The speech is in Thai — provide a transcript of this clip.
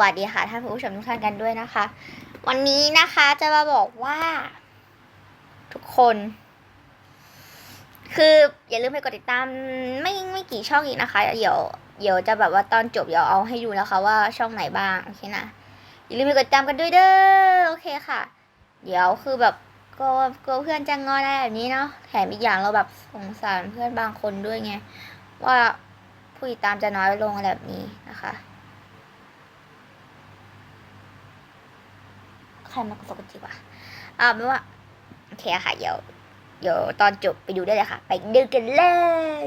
วัสดีค่ะท่านผู้ชมทุกท่านกันด้วยนะคะ วันนี้นะคะจะมาบอกว่า ทุกคน คืออย่าลืมไปกดติดตามไม่ไม่กี่ช่องอีกนะคะ เดี๋ยวเดี๋ยวจะแบบว่าตอนจบเดี๋ยวเอาให้ดูนะคะ ว่าช่องไหนบ้างโอเคนะอย่าลืมไปกดติดตามกันด้วยเด้อโอเคค่ะ เดี๋ยวคือแบบกลัวกลัวเพื่อนจะงอนอะไรแบบนี้เนาะแถมอีกอย่างเราแบบสงสารเพื่อนบางคนด้วยไงว่าผู้ติดตามจะน้อยลงอะไรแบบนี้นะคะ ใครมากระสกจิวะอ่าไม่ว่าโอเคค่ะเดี๋ยวเดี๋ยวตอนจบไปดูได้เลยค่ะ ไปดูกันเลย